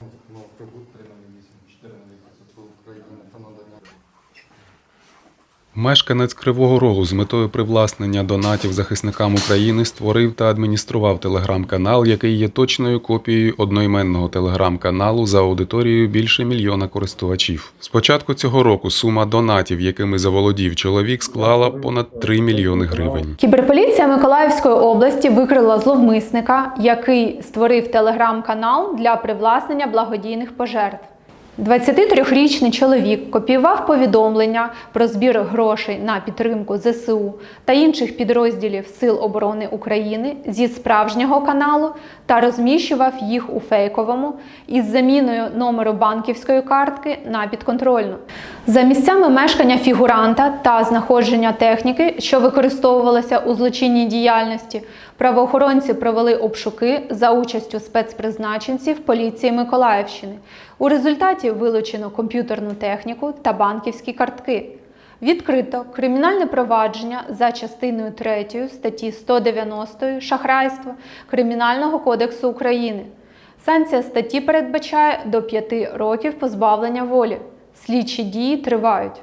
Bunu, bunu, bunu, bunu, bunu, Мешканець Кривого Рогу з метою привласнення донатів захисникам України створив та адміністрував телеграм-канал, який є точною копією одноіменного телеграм-каналу за аудиторією більше мільйона користувачів. З початку цього року сума донатів, якими заволодів чоловік, склала понад 3 мільйони гривень. Кіберполіція Миколаївської області викрила зловмисника, який створив телеграм-канал для привласнення благодійних пожертв. 23-річний чоловік копіював повідомлення про збір грошей на підтримку ЗСУ та інших підрозділів Сил оборони України зі справжнього каналу та розміщував їх у фейковому із заміною номеру банківської картки на підконтрольну. За місцями мешкання фігуранта та знаходження техніки, що використовувалася у злочинній діяльності, правоохоронці провели обшуки за участю спецпризначенців поліції Миколаївщини. У результаті вилучено комп'ютерну техніку та банківські картки. Відкрито кримінальне провадження за частиною 3 статті 190 шахрайство Кримінального кодексу України. Санкція статті передбачає до 5 років позбавлення волі. Слідчі дії тривають.